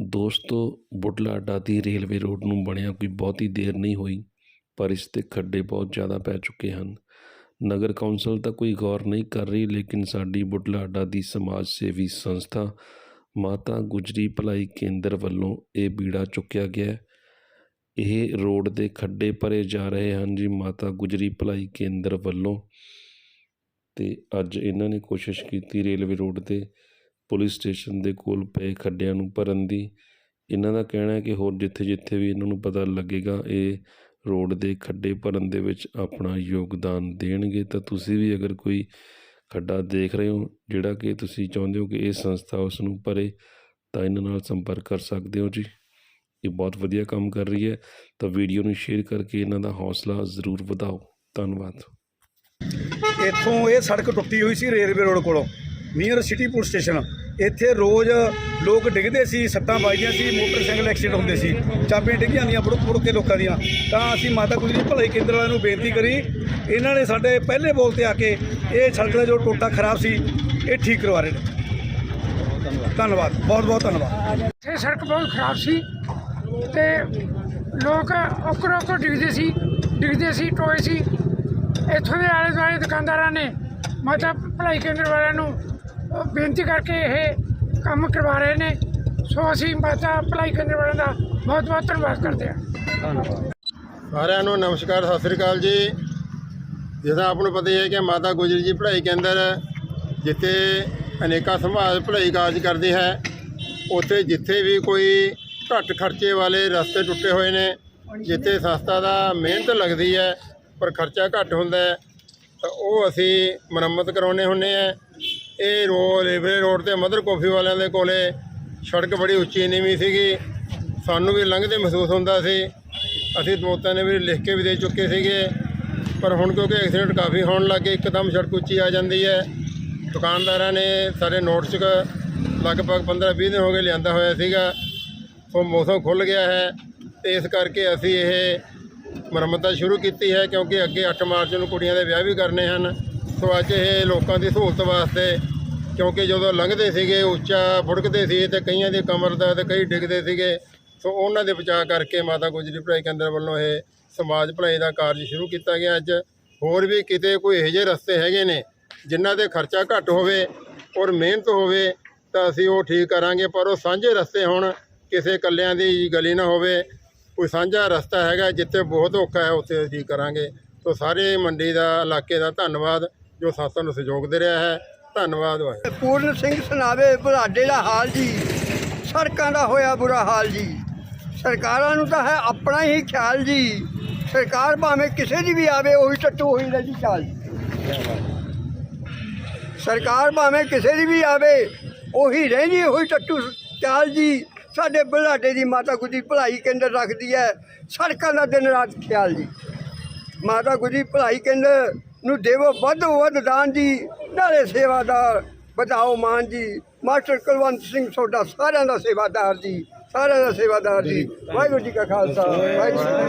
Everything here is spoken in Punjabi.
ਦੋਸਤੋ ਬੁਢਲਾਡਾ ਦੀ ਰੇਲਵੇ ਰੋਡ ਨੂੰ ਬਣਿਆ ਕੋਈ ਬਹੁਤੀ ਦੇਰ ਨਹੀਂ ਹੋਈ, ਪਰ ਇਸ 'ਤੇ ਖੱਡੇ ਬਹੁਤ ਜ਼ਿਆਦਾ ਪੈ ਚੁੱਕੇ ਹਨ। ਨਗਰ ਕੌਂਸਲ ਤਾਂ ਕੋਈ ਗੌਰ ਨਹੀਂ ਕਰ ਰਹੀ, ਲੇਕਿਨ ਸਾਡੀ ਬੁਢਲਾਡਾ ਦੀ ਸਮਾਜ ਸੇਵੀ ਸੰਸਥਾ ਮਾਤਾ ਗੁਜਰੀ ਭਲਾਈ ਕੇਂਦਰ ਵੱਲੋਂ ਇਹ ਬੀੜਾ ਚੁੱਕਿਆ ਗਿਆ ਇਹ ਰੋਡ ਦੇ ਖੱਡੇ ਭਰੇ ਜਾ ਰਹੇ ਹਨ ਜੀ ਮਾਤਾ ਗੁਜਰੀ ਭਲਾਈ ਕੇਂਦਰ ਵੱਲੋਂ। ਤੇ ਅੱਜ ਇਹਨਾਂ ਨੇ ਕੋਸ਼ਿਸ਼ ਕੀਤੀ ਰੇਲਵੇ ਰੋਡ ਤੇ ਪੁਲਿਸ ਸਟੇਸ਼ਨ ਦੇ ਕੋਲ ਪਏ ਖੱਡਿਆਂ ਨੂੰ ਭਰਨ ਦੀ। ਇਹਨਾਂ ਦਾ ਕਹਿਣਾ ਹੈ ਕਿ ਹੋਰ ਜਿੱਥੇ ਜਿੱਥੇ ਵੀ ਇਹਨਾਂ ਨੂੰ ਪਤਾ ਲੱਗੇਗਾ ਇਹ ਰੋਡ ਦੇ ਖੱਡੇ ਭਰਨ ਦੇ ਵਿੱਚ ਆਪਣਾ ਯੋਗਦਾਨ ਦੇਣਗੇ, ਤਾਂ ਤੁਸੀਂ ਵੀ ਅਗਰ ਕੋਈ ਖੱਡਾ ਦੇਖ ਰਹੇ ਹੋ, ਜਿਹੜਾ ਕਿ ਤੁਸੀਂ ਚਾਹੁੰਦੇ ਹੋ ਕਿ ਇਹ ਸੰਸਥਾ ਉਸ ਨੂੰ ਭਰੇ, ਤਾਂ ਇਹਨਾਂ ਨਾਲ ਸੰਪਰਕ ਕਰ ਸਕਦੇ ਹੋ ਜੀ। ਇਹ ਬਹੁਤ ਵਧੀਆ ਕੰਮ ਕਰ ਰਹੀ ਹੈ, ਤਾਂ ਵੀਡੀਓ ਨੂੰ ਸ਼ੇਅਰ ਕਰਕੇ ਇਹਨਾਂ ਦਾ ਹੌਸਲਾ ਜ਼ਰੂਰ ਵਧਾਓ। ਧੰਨਵਾਦ। ਇੱਥੋਂ ਇਹ ਸੜਕ ਟੁੱਟੀ ਹੋਈ ਸੀ ਰੇਲਵੇ ਰੋਡ ਕੋਲੋਂ ਨੀਅਰ ਸਿਟੀ ਪੁਲਿਸ ਸਟੇਸ਼ਨ ਇੱਥੇ ਰੋਜ਼ ਲੋਕ ਡਿੱਗਦੇ ਸੀ, ਸੱਟਾਂ ਵੱਜਦੀਆਂ ਸੀ, ਮੋਟਰਸਾਈਕਲ ਐਕਸੀਡੈਂਟ ਹੁੰਦੇ ਸੀ, ਚਾਬੀਆਂ ਡਿੱਗੀਆਂ ਜਾਂਦੀਆਂ ਬੁੜਕ ਬੁੜਕ ਕੇ ਲੋਕਾਂ ਦੀਆਂ। ਤਾਂ ਅਸੀਂ ਮਾਤਾ ਗੁਜਰੀ ਭਲਾਈ ਕੇਂਦਰ ਵਾਲਿਆਂ ਨੂੰ ਬੇਨਤੀ ਕਰੀ, ਇਹਨਾਂ ਨੇ ਸਾਡੇ ਪਹਿਲੇ ਬੋਲ ਤੇ ਆ ਕੇ ਇਹ ਸੜਕ ਦਾ ਜੋ ਟੋਟਾ ਖਰਾਬ ਸੀ, ਇਹ ਠੀਕ ਕਰਵਾ ਰਹੇ ਨੇ। ਧੰਨਵਾਦ, ਬਹੁਤ ਬਹੁਤ ਧੰਨਵਾਦ। ਇੱਥੇ ਸੜਕ ਬਹੁਤ ਖਰਾਬ ਸੀ ਤੇ ਲੋਕ ਔਕੜੋਂ ਔਕੜ ਡਿੱਗਦੇ ਸੀ ਡਿੱਗਦੇ ਸੀ, ਟੋਏ ਸੀ। ਇੱਥੋਂ ਦੇ ਆਲੇ ਦੁਆਲੇ ਦੁਕਾਨਦਾਰਾਂ ਨੇ ਮਾਤਾ ਭਲਾਈ ਕੇਂਦਰ ਵਾਲਿਆਂ ਨੂੰ ਬੇਨਤੀ ਕਰਕੇ ਇਹ ਕੰਮ ਕਰਵਾ ਰਹੇ ਨੇ। ਸੋ ਅਸੀਂ ਮਾਤਾ ਭਲਾਈ ਕੇਂਦਰ ਵਾਲਿਆਂ ਦਾ ਬਹੁਤ ਬਹੁਤ ਧੰਨਵਾਦ ਕਰਦੇ ਹਾਂ। ਧੰਨਵਾਦ। ਸਾਰਿਆਂ ਨੂੰ ਨਮਸਕਾਰ, ਸਤਿ ਸ੍ਰੀ ਅਕਾਲ ਜੀ। ਜਿਵੇਂ ਆਪ ਨੂੰ ਪਤਾ ਹੀ ਹੈ ਕਿ ਮਾਤਾ ਗੁਜਰੀ ਜੀ ਪੜ੍ਹਾਈ ਕੇਂਦਰ, ਜਿੱਥੇ ਅਨੇਕਾਂ ਸਮਾਜ ਭਲਾਈ ਕਾਰਜ ਕਰਦੀ ਹੈ, ਉੱਥੇ ਜਿੱਥੇ ਵੀ ਕੋਈ ਘੱਟ ਖਰਚੇ ਵਾਲੇ ਰਸਤੇ ਟੁੱਟੇ ਹੋਏ ਨੇ, ਜਿੱਥੇ ਸੰਸਥਾ ਦਾ ਮਿਹਨਤ ਲੱਗਦੀ ਹੈ, ਪਰ ਖਰਚਾ ਘੱਟ ਹੁੰਦਾ ਹੈ, ਤਾਂ ਉਹ ਅਸੀਂ ਮੁਰੰਮਤ ਕਰਾਉਣੇ ਹੁੰਨੇ ਆ ਇਹ ਰੋ ਰੇਲਵੇ ਰੋਡ ਤੇ ਮਦਰ ਕੌਫੀ ਵਾਲਿਆਂ ਦੇ ਕੋਲੇ ਸੜਕ ਬੜੀ ਉੱਚੀ ਨੀਵੀਂ ਸੀਗੀ। ਸਾਨੂੰ ਵੀ ਲੰਘਦੇ ਮਹਿਸੂਸ ਹੁੰਦਾ ਸੀ। ਅਸੀਂ ਦੋਸਤਾਂ ਨੇ ਵੀ ਲਿਖ ਕੇ ਵੀ ਦੇ ਚੁੱਕੇ ਸੀਗੇ। ਪਰ ਹੁਣ ਕਿਉਂਕਿ ਐਕਸੀਡੈਂਟ ਕਾਫੀ ਹੋਣ ਲੱਗੇ ਇੱਕਦਮ ਸੜਕ ਉੱਚੀ ਆ ਜਾਂਦੀ ਹੈ। ਦੁਕਾਨਦਾਰਾਂ ਨੇ ਸਾਰੇ ਨੋਟ 'ਚ ਲਗਭਗ 15-20 ਦਿਨ ਹੋ ਗਏ ਲਿਆਂਦਾ ਹੋਇਆ ਸੀਗਾ। ਸੋ ਮੌਸਮ ਖੁੱਲ ਗਿਆ ਹੈ। ਤੇ ਇਸ ਕਰਕੇ ਅਸੀਂ ਇਹ ਮੁਰੰਮਤਾਂ ਸ਼ੁਰੂ ਕੀਤੀ ਹੈ ਕਿਉਂਕਿ ਅੱਗੇ 8 ਮਾਰਚ ਨੂੰ ਕੁੜੀਆਂ ਦੇ ਵਿਆਹ ਵੀ ਕਰਨੇ ਹਨ। ਸੋ ਅੱਜ ਇਹ ਲੋਕਾਂ ਦੀ ਸਹੂਲਤ ਵਾਸਤੇ ਕਿਉਂਕਿ ਜਦੋਂ ਲੰਘਦੇ ਸੀਗੇ, ਉੱਚਾ ਫੁੜਕਦੇ ਸੀ ਤੇ ਕਈਆਂ ਦੀ ਕਮਰ ਦਾ ਤੇ ਕਈ ਡਿੱਗਦੇ ਸੀਗੇ। ਸੋ ਉਹਨਾਂ ਦੇ ਬਚਾਅ ਕਰਕੇ ਮਾਤਾ ਗੁਜਰੀ ਭਲਾਈ ਕੇਂਦਰ ਵੱਲੋਂ ਇਹ ਸਮਾਜ ਭਲਾਈ ਦਾ ਕਾਰਜ ਸ਼ੁਰੂ ਕੀਤਾ ਗਿਆ ਅੱਜ। ਹੋਰ ਵੀ ਕਿਤੇ ਕੋਈ ਇਹੋ ਜਿਹੇ ਰਸਤੇ ਹੈਗੇ ਨੇ ਜਿਨ੍ਹਾਂ ਦੇ ਖਰਚਾ ਘੱਟ ਹੋਵੇ ਔਰ ਮਿਹਨਤ ਹੋਵੇ, ਤਾਂ ਅਸੀਂ ਉਹ ਠੀਕ ਕਰਾਂਗੇ। ਪਰ ਉਹ ਸਾਂਝੇ ਰਸਤੇ ਹੋਣ, ਕਿਸੇ ਇਕੱਲਿਆਂ ਦੀ ਗਲੀ ਨਾ ਹੋਵੇ। ਕੋਈ ਸਾਂਝਾ ਰਸਤਾ ਹੈਗਾ ਜਿੱਥੇ ਬਹੁਤ ਔਖਾ ਹੈ, ਉੱਥੇ ਅਸੀਂ ਕਰਾਂਗੇ। ਸੋ ਸਾਰੇ ਮੰਡੀ ਦਾ, ਇਲਾਕੇ ਦਾ ਧੰਨਵਾਦ, ਜੋ ਸੰਸਥਾ ਨੂੰ ਸਹਿਯੋਗ ਦੇ ਰਿਹਾ ਹੈ। ਧੰਨਵਾਦ ਵਾਹਿਗੁਰੂ। ਪੂਰਨ ਸਿੰਘ ਸੁਣਾਵੇ ਬੁਢਾਡੇ ਦਾ ਹਾਲ ਜੀ। ਸੜਕਾਂ ਦਾ ਹੋਇਆ ਬੁਰਾ ਹਾਲ ਜੀ। ਸਰਕਾਰਾਂ ਨੂੰ ਤਾਂ ਹੈ ਆਪਣਾ ਹੀ ਖਿਆਲ ਜੀ। ਸਰਕਾਰ ਭਾਵੇਂ ਕਿਸੇ ਦੀ ਵੀ ਆਵੇ, ਉਹੀ ਟੱਟੂ ਹੋਈ ਰਹੀ ਚਾਲ ਸਰਕਾਰ ਭਾਵੇਂ ਕਿਸੇ ਦੀ ਵੀ ਆਵੇ, ਉਹੀ ਰਹਿੰਦੀ, ਉਹੀ ਟੱਟੂ ਚਾਲ ਜੀ। ਸਾਡੇ ਬੁਲਾਡੇ ਦੀ ਮਾਤਾ ਗੁਜਰੀ ਭਲਾਈ ਕੇਂਦਰ ਰੱਖਦੀ ਹੈ। ਸੜਕਾਂ ਦਾ ਦਿਨ ਰਾਤ ਖਿਆਲ ਜੀ। ਮਾਤਾ ਗੁਜਰੀ ਭਲਾਈ ਕੇਂਦਰ ਨੂੰ ਦੇਵੋ ਵੱਧ ਵੱਧ ਦਾਨ ਜੀ। ਨਾਲੇ ਸੇਵਾਦਾਰ ਬਤਾਓ ਮਾਨ ਜੀ। ਮਾਸਟਰ ਕੁਲਵੰਤ ਸਿੰਘ ਤੁਹਾਡਾ ਸਾਰਿਆਂ ਦਾ ਸੇਵਾਦਾਰ ਜੀ। ਸਾਰਿਆਂ ਦਾ ਸੇਵਾਦਾਰ ਜੀ। ਵਾਹਿਗੁਰੂ ਜੀ ਕਾ ਖਾਲਸਾ। ਵਾਹਿਗੁਰੂ।